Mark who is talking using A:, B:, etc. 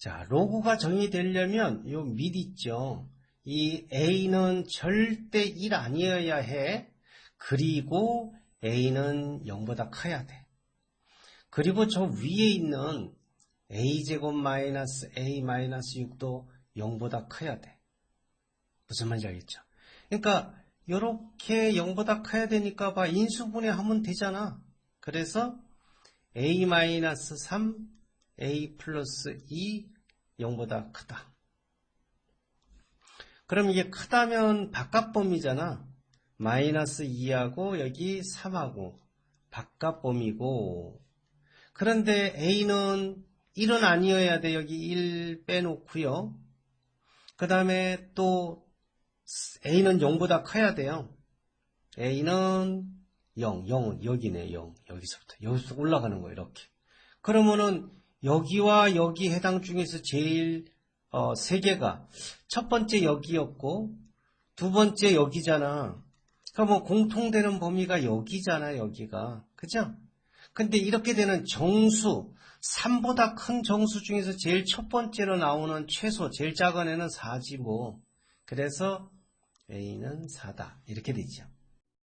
A: 자, 로그가 정의되려면 요 밑 있죠. 이 A는 절대 1 아니어야 해. 그리고 A는 0보다 커야 돼. 그리고 저 위에 있는 A제곱 마이너스 A 마이너스 6도 0보다 커야 돼. 무슨 말인지 알겠죠? 그러니까 요렇게 0보다 커야 되니까 봐 인수분해 하면 되잖아. 그래서 A 마이너스 3, A 플러스 2, 0보다 크다. 그럼 이게 크다면 바깥 범위잖아. 마이너스 2하고 여기 3하고 바깥 범위고 그런데 A는 1은 아니어야 돼. 여기 1 빼놓고요. 그 다음에 또 A는 0보다 커야 돼요. A는 0, 0은 여기네, 0. 여기서부터. 여기서 올라가는 거예요, 이렇게. 그러면은 여기와 여기 해당 중에서 제일 어, 세 개가 첫 번째 여기였고 두 번째 여기잖아. 그러면 공통되는 범위가 여기잖아, 여기가. 그죠? 근데 이렇게 되는 정수, 3보다 큰 정수 중에서 제일 첫 번째로 나오는 최소, 제일 작은 애는 4지 뭐. 그래서 A는 4다. 이렇게 되죠.